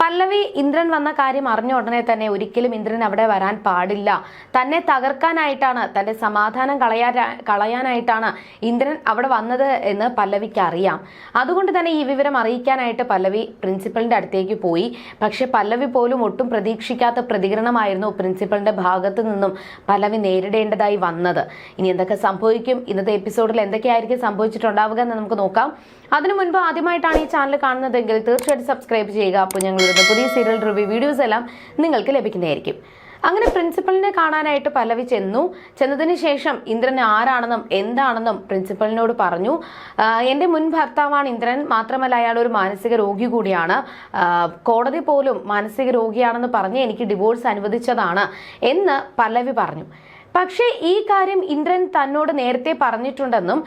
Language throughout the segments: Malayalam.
പല്ലവി ഇന്ദ്രൻ വന്ന കാര്യം അറിഞ്ഞ ഉടനെ തന്നെ ഒരിക്കലും ഇന്ദ്രൻ അവിടെ വരാൻ പാടില്ല. തന്നെ തകർക്കാനായിട്ടാണ് തന്റെ സമാധാനം കളയാ കളയാനായിട്ടാണ് ഇന്ദ്രൻ അവിടെ വന്നത് എന്ന് പല്ലവിക്ക് അറിയാം. അതുകൊണ്ട് തന്നെ ഈ വിവരം അറിയിക്കാനായിട്ട് പല്ലവി പ്രിൻസിപ്പലിന്റെ അടുത്തേക്ക് പോയി. പക്ഷെ പല്ലവി പോലും ഒട്ടും പ്രതീക്ഷിക്കാത്ത പ്രതികരണമായിരുന്നു പ്രിൻസിപ്പലിന്റെ ഭാഗത്തു നിന്നും പല്ലവി നേരിടേണ്ടതായി വന്നത്. ഇനി എന്തൊക്കെ സംഭവിക്കും? ഇന്നത്തെ എപ്പിസോഡിൽ എന്തൊക്കെയായിരിക്കും സംഭവിച്ചിട്ടുണ്ടാവുക എന്ന് നമുക്ക് നോക്കാം. അതിനു മുൻപ് ആദ്യമായിട്ടാണ് ഈ ചാനൽ കാണുന്നതെങ്കിൽ തീർച്ചയായിട്ടും സബ്സ്ക്രൈബ് ചെയ്യുക. അപ്പോൾ ഞങ്ങളുടെ പുതിയ സീരിയൽ റിവ്യൂ വീഡിയോസ് എല്ലാം നിങ്ങൾക്ക് ലഭിക്കുന്നതായിരിക്കും. അങ്ങനെ പ്രിൻസിപ്പലിനെ കാണാനായിട്ട് പല്ലവി ചെന്നു. ചെന്നതിന് ശേഷം ഇന്ദ്രൻ ആരാണെന്നും എന്താണെന്നും പ്രിൻസിപ്പലിനോട് പറഞ്ഞു. എന്റെ മുൻ ഭർത്താവാണ് ഇന്ദ്രൻ. മാത്രമല്ല അയാൾ ഒരു മാനസിക രോഗി കൂടിയാണ്. കോടതി പോലും മാനസിക രോഗിയാണെന്ന് പറഞ്ഞ് എനിക്ക് ഡിവോഴ്സ് അനുവദിച്ചതാണ് എന്ന് പല്ലവി പറഞ്ഞു. പക്ഷേ ഈ കാര്യം ഇന്ദ്രൻ തന്നോട് നേരത്തെ പറഞ്ഞിട്ടുണ്ടെന്നും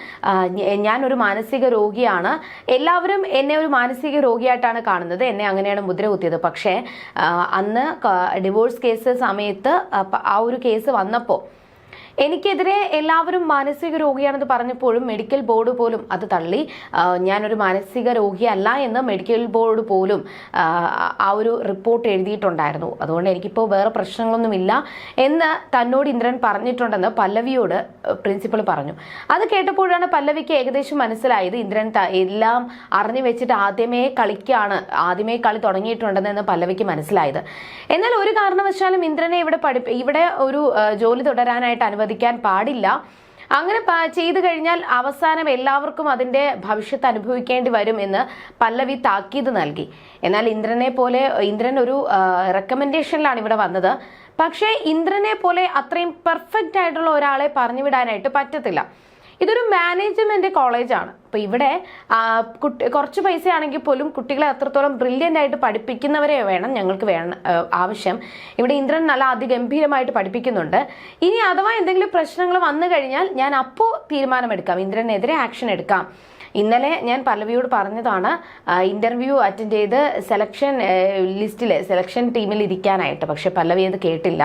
ഞാൻ ഒരു മാനസിക രോഗിയാണ്. എല്ലാവരും എന്നെ ഒരു മാനസിക രോഗിയായിട്ടാണ് കാണുന്നത്. എന്നെ അങ്ങനെയാണ് മുദ്ര കുത്തിയത് പക്ഷേ അന്ന് ഡിവോഴ്സ് കേസ് സമയത്ത് ആ ഒരു കേസ് വന്നപ്പോൾ എനിക്കെതിരെ എല്ലാവരും മാനസിക രോഗിയാണെന്ന് പറഞ്ഞപ്പോഴും മെഡിക്കൽ ബോർഡ് പോലും അത് തള്ളി. ഞാനൊരു മാനസിക രോഗിയല്ല എന്ന് മെഡിക്കൽ ബോർഡ് പോലും ആ ഒരു റിപ്പോർട്ട് എഴുതിയിട്ടുണ്ടായിരുന്നു. അതുകൊണ്ട് എനിക്കിപ്പോൾ വേറെ പ്രശ്നങ്ങളൊന്നുമില്ല എന്ന് തന്നോട് ഇന്ദ്രൻ പറഞ്ഞിട്ടുണ്ടെന്ന് പല്ലവിയോട് പ്രിൻസിപ്പൾ പറഞ്ഞു. അത് കേട്ടപ്പോഴാണ് പല്ലവിക്ക് ഏകദേശം മനസ്സിലായത് ഇന്ദ്രൻ എല്ലാം അറിഞ്ഞു വെച്ചിട്ട് ആദ്യമേ കളിക്കാണ് ആദ്യമേ കളി തുടങ്ങിയിട്ടുണ്ടെന്ന് പല്ലവിക്ക് മനസ്സിലായത്. എന്നാൽ ഒരു കാരണവശാലും ഇന്ദ്രനെ ഇവിടെ പഠി ഇവിടെ ഒരു ജോലി തുടരാനായിട്ട് അനുവദിക്കാൻ പാടില്ല. അങ്ങനെ ചെയ്തു കഴിഞ്ഞാൽ അവസാനം എല്ലാവർക്കും അതിന്റെ ഭവിഷ്യത്ത് അനുഭവിക്കേണ്ടി വരും എന്ന് പല്ലവി താക്കീത് നൽകി. എന്നാൽ ഇന്ദ്രനെ പോലെ ഇന്ദ്രൻ ഒരു റെക്കമെൻഡേഷനിലാണ് ഇവിടെ വന്നത്. പക്ഷേ ഇന്ദ്രനെ പോലെ അത്രയും പെർഫെക്റ്റ് ആയിട്ടുള്ള ഒരാളെ പറഞ്ഞു വിടാനായിട്ട് പറ്റത്തില്ല. ഇതൊരു മാനേജ്മെന്റ് കോളേജാണ് അപ്പോൾ ഇവിടെ കുട്ടി കുറച്ച് പൈസ ആണെങ്കിൽ പോലും കുട്ടികളെ അത്രത്തോളം ബ്രില്യന്റ് ആയിട്ട് പഠിപ്പിക്കുന്നവരെ വേണം ഞങ്ങൾക്ക് വേണം ആവശ്യം. ഇവിടെ ഇന്ദ്രൻ നല്ല അതിഗംഭീരമായിട്ട് പഠിപ്പിക്കുന്നുണ്ട്. ഇനി അഥവാ എന്തെങ്കിലും പ്രശ്നങ്ങൾ വന്നു കഴിഞ്ഞാൽ ഞാൻ അപ്പോൾ തീരുമാനമെടുക്കാം. ഇന്ദ്രനെതിരെ ആക്ഷൻ എടുക്കാം. ഇന്നലെ ഞാൻ പല്ലവിയോട് പറഞ്ഞതാണ് ഇന്റർവ്യൂ അറ്റൻഡ് ചെയ്ത് സെലക്ഷൻ ലിസ്റ്റിൽ സെലക്ഷൻ ടീമിൽ ഇരിക്കാനായിട്ട്. പക്ഷേ പല്ലവി അത് കേട്ടില്ല.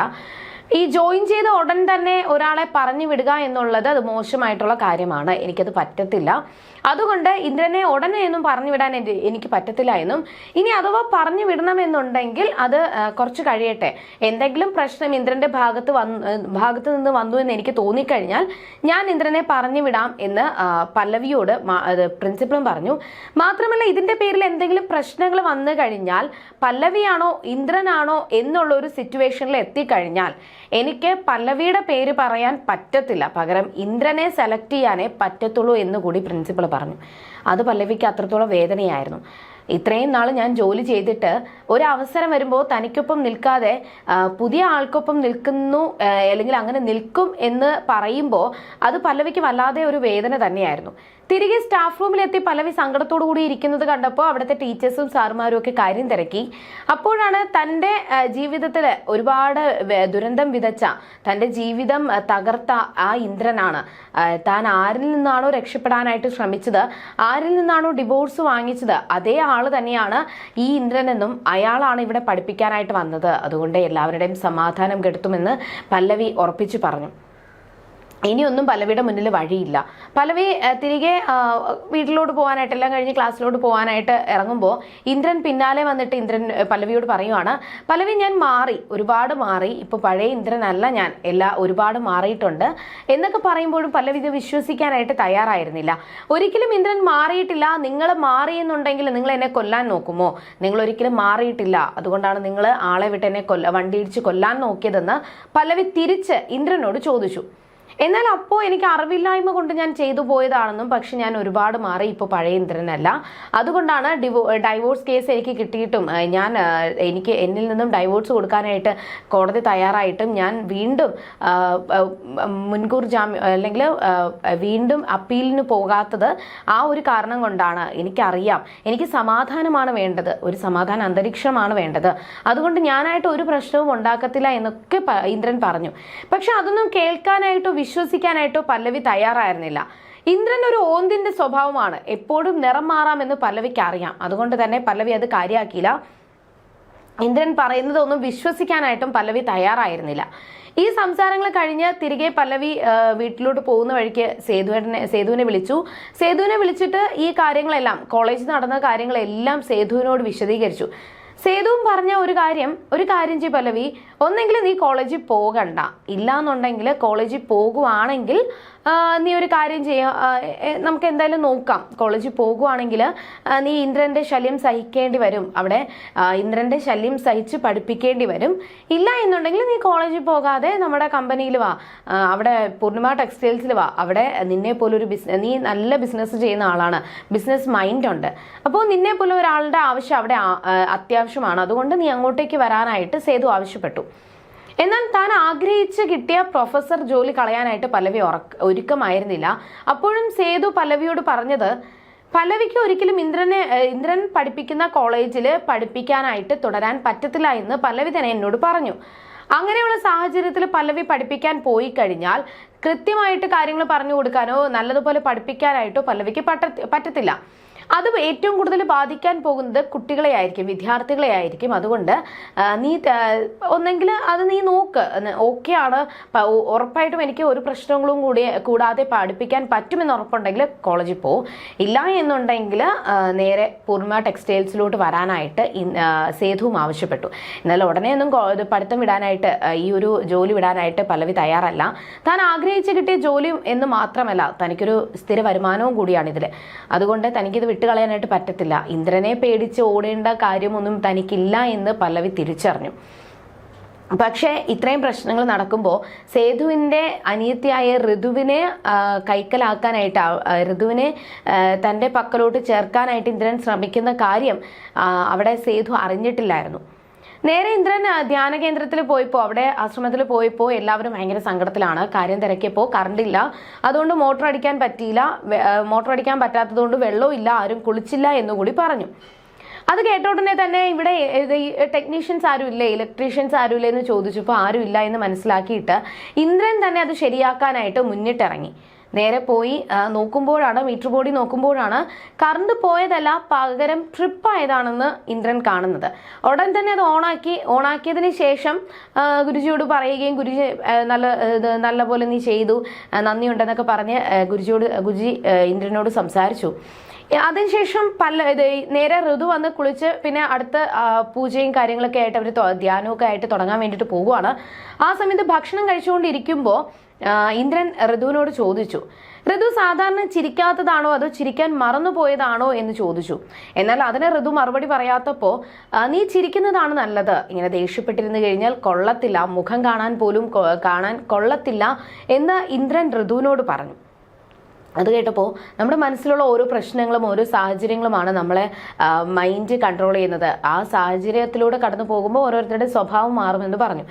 ഈ ജോയിൻ ചെയ്ത ഉടൻ തന്നെ ഒരാളെ പറഞ്ഞു വിടുക എന്നുള്ളത് അത് മോശമായിട്ടുള്ള കാര്യമാണ്. എനിക്കത് പറ്റത്തില്ല. അതുകൊണ്ട് ഇന്ദ്രനെ ഉടനെ ഒന്നും പറഞ്ഞു വിടാൻ എനിക്ക് പറ്റത്തില്ല എന്നും. ഇനി അഥവാ പറഞ്ഞു വിടണമെന്നുണ്ടെങ്കിൽ അത് കുറച്ച് കഴിയട്ടെ. എന്തെങ്കിലും പ്രശ്നം ഇന്ദ്രന്റെ ഭാഗത്ത് ഭാഗത്ത് നിന്ന് വന്നു എന്ന് എനിക്ക് തോന്നിക്കഴിഞ്ഞാൽ ഞാൻ ഇന്ദ്രനെ പറഞ്ഞു വിടാം എന്ന് പല്ലവിയോട് പ്രിൻസിപ്പളും പറഞ്ഞു. മാത്രമല്ല ഇതിന്റെ പേരിൽ എന്തെങ്കിലും പ്രശ്നങ്ങൾ വന്നു കഴിഞ്ഞാൽ പല്ലവിയാണോ ഇന്ദ്രനാണോ എന്നുള്ള ഒരു സിറ്റുവേഷനിൽ എത്തിക്കഴിഞ്ഞാൽ എനിക്ക് പല്ലവിയുടെ പേര് പറയാൻ പറ്റത്തില്ല. പകരം ഇന്ദ്രനെ സെലക്ട് ചെയ്യാനേ പറ്റത്തുള്ളൂ എന്ന് കൂടി പ്രിൻസിപ്പൾ പറഞ്ഞു. അത് പല്ലവിക്ക് അത്രത്തോളം വേദനയായിരുന്നു. ഇത്രയും നാൾ ഞാൻ ജോലി ചെയ്തിട്ട് ഒരു അവസരം വരുമ്പോൾ തനിക്കൊപ്പം നിൽക്കാതെ പുതിയ ആൾക്കൊപ്പം നിൽക്കുന്നു അല്ലെങ്കിൽ അങ്ങനെ നിൽക്കും എന്ന് പറയുമ്പോൾ അത് പല്ലവിക്ക് വല്ലാതെ ഒരു വേദന തന്നെയായിരുന്നു. തിരികെ സ്റ്റാഫ് റൂമിലെത്തി പലവി സങ്കടത്തോടു കൂടി ഇരിക്കുന്നത് കണ്ടപ്പോൾ അവിടുത്തെ ടീച്ചേഴ്സും സാറുമാരും ഒക്കെ കാര്യം തിരക്കി. അപ്പോഴാണ് തന്റെ ജീവിതത്തിൽ ഒരുപാട് ദുരന്തം വിതച്ച തന്റെ ജീവിതം തകർത്ത ആ ഇന്ദ്രനാണ്. താൻ ആരിൽ നിന്നാണോ രക്ഷപ്പെടാനായിട്ട് ശ്രമിച്ചത്? ആരിൽ നിന്നാണോ ഡിവോഴ്സ് വാങ്ങിച്ചത്? അതേ ആൾ തന്നെയാണ് ഈ ഇന്ദ്രനെന്നും അയാളാണ് ഇവിടെ പഠിപ്പിക്കാനായിട്ട് വന്നത്. അതുകൊണ്ട് എല്ലാവരുടെയും സമാധാനം കെടുത്തുമെന്ന് പല്ലവി ഉറപ്പിച്ചു പറഞ്ഞു. ഇനിയൊന്നും പല്ലവിയുടെ മുന്നിൽ വഴിയില്ല. പല്ലവി ആ, തിരികെ വീട്ടിലോട്ട് പോകാനായിട്ട് എല്ലാം കഴിഞ്ഞ് ക്ലാസ്സിലോട്ട് പോകാനായിട്ട് ഇറങ്ങുമ്പോൾ ഇന്ദ്രൻ പിന്നാലെ വന്നിട്ട് ഇന്ദ്രൻ പലവിയോട് പറയുവാണ് പലവി ഞാൻ മാറി ഒരുപാട് മാറി ഇപ്പൊ പഴയ ഇന്ദ്രനല്ല ഞാൻ എല്ലാ ഒരുപാട് മാറിയിട്ടുണ്ട്. എന്നൊക്കെ പറയുമ്പോഴും പലവി ഇത് വിശ്വസിക്കാനായിട്ട് തയ്യാറായിരുന്നില്ല. ഒരിക്കലും ഇന്ദ്രൻ മാറിയിട്ടില്ല നിങ്ങൾ മാറിയെന്നുണ്ടെങ്കിൽ നിങ്ങൾ എന്നെ കൊല്ലാൻ നോക്കുമോ? നിങ്ങൾ ഒരിക്കലും മാറിയിട്ടില്ല അതുകൊണ്ടാണ് നിങ്ങൾ ആളെ വിട്ട് എന്നെ കൊല്ല വണ്ടി ഇടിച്ച് കൊല്ലാൻ നോക്കിയതെന്ന് പലവി തിരിച്ച് ഇന്ദ്രനോട് ചോദിച്ചു. എന്നാൽ അപ്പോൾ എനിക്ക് അറിവില്ലായ്മ കൊണ്ട് ഞാൻ ചെയ്തു പോയതാണെന്നും പക്ഷെ ഞാൻ ഒരുപാട് മാറി ഇപ്പോൾ പഴയ ഇന്ദ്രനല്ല. അതുകൊണ്ടാണ് ഡിവോ ഡൈവോഴ്സ് കേസ് എനിക്ക് കിട്ടിയിട്ടും ഞാൻ എനിക്ക് എന്നിൽ നിന്നും ഡൈവോഴ്സ് കൊടുക്കാനായിട്ട് കോടതി തയ്യാറായിട്ടും ഞാൻ വീണ്ടും മുൻകൂർ ജാമ്യം അല്ലെങ്കിൽ വീണ്ടും അപ്പീലിന് പോകാത്തത് ആ ഒരു കാരണം കൊണ്ടാണ് എനിക്കറിയാം. എനിക്ക് സമാധാനമാണ് വേണ്ടത്. ഒരു സമാധാന അന്തരീക്ഷമാണ് വേണ്ടത്. അതുകൊണ്ട് ഞാനായിട്ട് ഒരു പ്രശ്നവും ഉണ്ടാക്കത്തില്ല എന്നൊക്കെ ഇന്ദ്രൻ പറഞ്ഞു. പക്ഷെ അതൊന്നും കേൾക്കാനായിട്ടോ വിശ്വസിക്കാനായിട്ടോ പല്ലവി തയ്യാറായിരുന്നില്ല. ഇന്ദ്രൻ ഒരു ഓന്തിന്റെ സ്വഭാവമാണ്. എപ്പോഴും നിറം മാറാമെന്ന് പല്ലവിക്ക് അറിയാം. അതുകൊണ്ട് തന്നെ പല്ലവി അത് കാര്യമാക്കിയില്ല ഇന്ദ്രൻ പറയുന്നതൊന്നും വിശ്വസിക്കാനായിട്ടും പല്ലവി തയ്യാറായിരുന്നില്ല. ഈ സംസാരങ്ങൾ കഴിഞ്ഞ് തിരികെ പല്ലവി വീട്ടിലോട്ട് പോകുന്ന വഴിക്ക് സേതുവിനെ സേതുവിനെ വിളിച്ചു. സേതുവിനെ വിളിച്ചിട്ട് ഈ കാര്യങ്ങളെല്ലാം കോളേജിൽ നടന്ന കാര്യങ്ങളെല്ലാം സേതുവിനോട് വിശദീകരിച്ചു. സേതുവും പറഞ്ഞ ഒരു കാര്യം ഒരു കാര്യം ചെയ്യും പല്ലവി. ഒന്നെങ്കിൽ നീ കോളേജിൽ പോകണ്ട. ഇല്ലാന്നുണ്ടെങ്കിൽ കോളേജിൽ പോകുവാണെങ്കിൽ നീ ഒരു കാര്യം ചെയ്യാം നമുക്ക് എന്തായാലും നോക്കാം. കോളേജിൽ പോകുവാണെങ്കിൽ നീ ഇന്ദ്രന്റെ ശല്യം സഹിക്കേണ്ടി വരും. അവിടെ ഇന്ദ്രന്റെ ശല്യം സഹിച്ച് പഠിപ്പിക്കേണ്ടി വരും. ഇല്ല എന്നുണ്ടെങ്കിൽ നീ കോളേജിൽ പോകാതെ നമ്മുടെ കമ്പനിയിൽ വാ. അവിടെ പൂർണിമ ടെക്സ്റ്റൈൽസിൽ വാ. അവിടെ നിന്നെ പോലെ ഒരു ബിസിനസ് നീ നല്ല ബിസിനസ് ചെയ്യുന്ന ആളാണ്. ബിസിനസ് മൈൻഡ് ഉണ്ട്. അപ്പോൾ നിന്നെ പോലെ ഒരാളുടെ ആവശ്യം അവിടെ അത്യാവശ്യമാണ്. അതുകൊണ്ട് നീ അങ്ങോട്ടേക്ക് വരാനായിട്ട് സേതു ആവശ്യപ്പെട്ടു. എന്നാൽ താൻ ആഗ്രഹിച്ച് കിട്ടിയ പ്രൊഫസർ ജോലി കളയാനായിട്ട് പലവി ഒരുക്കമായിരുന്നില്ല. അപ്പോഴും സേതു പലവിയോട് പറഞ്ഞത് പലവിക്ക് ഒരിക്കലും ഇന്ദ്രനെ ഇന്ദ്രൻ പഠിപ്പിക്കുന്ന കോളേജിൽ പഠിപ്പിക്കാനായിട്ട് തുടരാൻ പറ്റത്തില്ല എന്ന് പലവി തന്നെ എന്നോട് പറഞ്ഞു. അങ്ങനെയുള്ള സാഹചര്യത്തിൽ പലവി പഠിപ്പിക്കാൻ പോയി കഴിഞ്ഞാൽ കൃത്യമായിട്ട് കാര്യങ്ങൾ പറഞ്ഞു കൊടുക്കാനോ നല്ലതുപോലെ പഠിപ്പിക്കാനായിട്ടോ പലവിക്ക് പറ്റ- പറ്റത്തില്ല. അത് ഏറ്റവും കൂടുതൽ ബാധിക്കാൻ പോകുന്നത് കുട്ടികളെ ആയിരിക്കും വിദ്യാർത്ഥികളെ ആയിരിക്കും അതുകൊണ്ട് നീ ഒന്നെങ്കിൽ അത് നീ നോക്ക്. ഓക്കെ ആണ്. ഉറപ്പായിട്ടും എനിക്ക് ഒരു പ്രശ്നങ്ങളും കൂടി കൂടാതെ പഠിപ്പിക്കാൻ പറ്റുമെന്ന് ഉറപ്പുണ്ടെങ്കിൽ കോളേജിൽ പോകും ഇല്ല എന്നുണ്ടെങ്കിൽ നേരെ പൂർണ ടെക്സ്റ്റൈൽസിലോട്ട് വരാനായിട്ട് സേതുവും ആവശ്യപ്പെട്ടു. എന്നാലും ഉടനെ ഒന്നും കോ- പഠിത്തം വിടാനായിട്ട് ഈ ഒരു ജോലി വിടാനായിട്ട് പലവി തയ്യാറല്ല. താൻ ആഗ്രഹിച്ച് കിട്ടിയ ജോലി എന്ന് മാത്രമല്ല തനിക്കൊരു സ്ഥിര വരുമാനവും കൂടിയാണ് ഇതിൽ അതുകൊണ്ട് തനിക്കിത് വിട്ടുകളയാനായിട്ട് പറ്റത്തില്ല. ഇന്ദ്രനെ പേടിച്ച് ഓടേണ്ട കാര്യമൊന്നും തനിക്കില്ല എന്ന് പല്ലവി തിരിച്ചറിഞ്ഞു. പക്ഷേ ഇത്രയും പ്രശ്നങ്ങൾ നടക്കുമ്പോൾ സേതുവിന്റെ അനിയത്തിയായ ഋതുവിനെ കൈക്കലാക്കാനായിട്ട് ഋതുവിനെ തന്റെ പക്കലോട്ട് ചേർക്കാനായിട്ട് ഇന്ദ്രൻ ശ്രമിക്കുന്ന കാര്യം അവിടെ സേതു അറിഞ്ഞിട്ടില്ലായിരുന്നു. നേരെ ഇന്ദ്രൻ ധ്യാന കേന്ദ്രത്തിൽ പോയപ്പോൾ അവിടെ ആശ്രമത്തിൽ പോയപ്പോൾ എല്ലാവരും ഭയങ്കര സങ്കടത്തിലാണ്. കാര്യം തിരക്കിയപ്പോൾ കറണ്ട് ഇല്ല. അതുകൊണ്ട് മോട്ടോർ അടിക്കാൻ പറ്റിയില്ല. മോട്ടർ അടിക്കാൻ പറ്റാത്തതുകൊണ്ട് വെള്ളവും ഇല്ല ആരും കുളിച്ചില്ല എന്നുകൂടി പറഞ്ഞു. അത് കേട്ട ഉടനെ തന്നെ ഇവിടെ ടെക്നീഷ്യൻസ് ആരും ഇല്ലേ ഇലക്ട്രീഷ്യൻസ് ആരും ഇല്ലേ എന്ന് ചോദിച്ചപ്പോൾ ആരും ഇല്ല എന്ന് മനസ്സിലാക്കിയിട്ട് ഇന്ദ്രൻ തന്നെ അത് ശരിയാക്കാനായിട്ട് മുന്നിട്ടിറങ്ങി. നേരെ പോയി നോക്കുമ്പോഴാണ് മീറ്റർ ബോഡി നോക്കുമ്പോഴാണ് കറണ്ട് പോയതല്ല പകരം ട്രിപ്പ് ആയതാണെന്ന് ഇന്ദ്രൻ കാണുന്നത്. ഉടൻ തന്നെ അത് ഓണാക്കി ഓണാക്കിയതിന് ശേഷം ഗുരുജിയോട് പറയുകയും ഗുരുജി നല്ല നല്ല പോലെ നീ ചെയ്തു നന്ദിയുണ്ടെന്നൊക്കെ പറഞ്ഞ് ഗുരുജിയോട് ഗുരുജി ഇന്ദ്രനോട് സംസാരിച്ചു. അതിനുശേഷം പല ഇത് നേരെ ഋതു വന്ന് കുളിച്ച് പിന്നെ അടുത്ത പൂജയും കാര്യങ്ങളൊക്കെ ആയിട്ട് അവർ ധ്യാനമൊക്കെ ആയിട്ട് തുടങ്ങാൻ വേണ്ടിയിട്ട് പോവുകയാണ്. ആ സമയത്ത് ഭക്ഷണം കഴിച്ചുകൊണ്ടിരിക്കുമ്പോൾ ഇന്ദ്രൻ ഋതുവിനോട് ചോദിച്ചു ഋതു സാധാരണ ചിരിക്കാത്തതാണോ അതോ ചിരിക്കാൻ മറന്നുപോയതാണോ എന്ന് ചോദിച്ചു. എന്നാൽ അതിന് ഋതു മറുപടി പറയാത്തപ്പോൾ നീ ചിരിക്കുന്നതാണ് നല്ലത്. ഇങ്ങനെ ദേഷ്യപ്പെട്ടിരുന്നു കഴിഞ്ഞാൽ കൊള്ളത്തില്ല. മുഖം കാണാൻ പോലും കാണാൻ കൊള്ളത്തില്ല എന്ന് ഇന്ദ്രൻ ഋതുവിനോട് പറഞ്ഞു. അത് കേട്ടപ്പോൾ നമ്മുടെ മനസ്സിലുള്ള ഓരോ പ്രശ്നങ്ങളും ഓരോ സാഹചര്യങ്ങളുമാണ് നമ്മളെ മൈൻഡ് കൺട്രോൾ ചെയ്യുന്നത്. ആ സാഹചര്യത്തിലൂടെ കടന്നു പോകുമ്പോൾ ഓരോരുത്തരുടെ സ്വഭാവം മാറുമെന്ന് പറഞ്ഞു.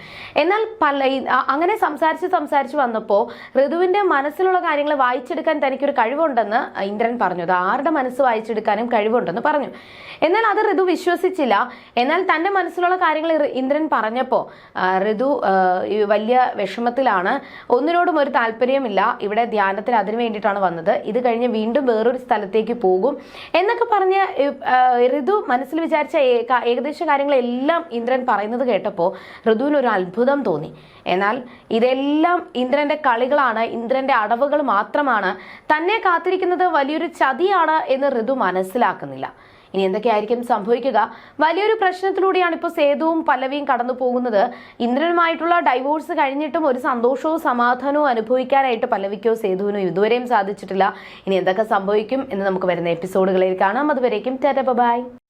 എന്നാൽ പല അങ്ങനെ സംസാരിച്ച് സംസാരിച്ച് വന്നപ്പോൾ ഋതുവിന്റെ മനസ്സിലുള്ള കാര്യങ്ങൾ വായിച്ചെടുക്കാൻ തനിക്കൊരു കഴിവുണ്ടെന്ന് ഇന്ദ്രൻ പറഞ്ഞു. അത് ആരുടെ മനസ്സ് വായിച്ചെടുക്കാനും കഴിവുണ്ടെന്ന് പറഞ്ഞു. എന്നാൽ അത് ഋതു വിശ്വസിച്ചില്ല. എന്നാൽ തന്റെ മനസ്സിലുള്ള കാര്യങ്ങൾ ഇന്ദ്രൻ പറഞ്ഞപ്പോൾ ഋതു വലിയ വിഷമത്തിലാണ്. ഒന്നിനോടും ഒരു താല്പര്യമില്ല ഇവിടെ ധ്യാനത്തിൽ അതിനു വേണ്ടിയിട്ടാണ് വന്നത്. ഇത് കഴിഞ്ഞ് വീണ്ടും വേറൊരു സ്ഥലത്തേക്ക് പോകും. എന്നൊക്കെ പറഞ്ഞ് ഋതു മനസ്സിൽ വിചാരിച്ച ഏകദേശ കാര്യങ്ങളെല്ലാം ഇന്ദ്രൻ പറയുന്നത് കേട്ടപ്പോൾ ഋതുവിന് ഒരു അത്ഭുതം തോന്നി. എന്നാൽ ഇതെല്ലാം ഇന്ദ്രന്റെ കളികളാണ് ഇന്ദ്രന്റെ അടവുകൾ മാത്രമാണ്. തന്നെ കാത്തിരിക്കുന്നത് വലിയൊരു ചതിയാണ് എന്ന് ഋതു മനസ്സിലാക്കുന്നില്ല. ഇനി എന്തൊക്കെയായിരിക്കും സംഭവിക്കുക? വലിയൊരു പ്രശ്നത്തിലൂടെയാണ് ഇപ്പോൾ സേതുവും പല്ലവിയും കടന്നു പോകുന്നത്. ഇന്ദ്രനുമായിട്ടുള്ള ഡൈവോഴ്സ് കഴിഞ്ഞിട്ടും ഒരു സന്തോഷവും സമാധാനവും അനുഭവിക്കാനായിട്ട് പല്ലവിക്കോ സേതുവിനോ ഇതുവരെയും സാധിച്ചിട്ടില്ല. ഇനി എന്തൊക്കെ സംഭവിക്കും എന്ന് നമുക്ക് വരുന്ന എപ്പിസോഡുകളിൽ കാണാം. അതുവരേക്കും ടാറ്റ ബൈ.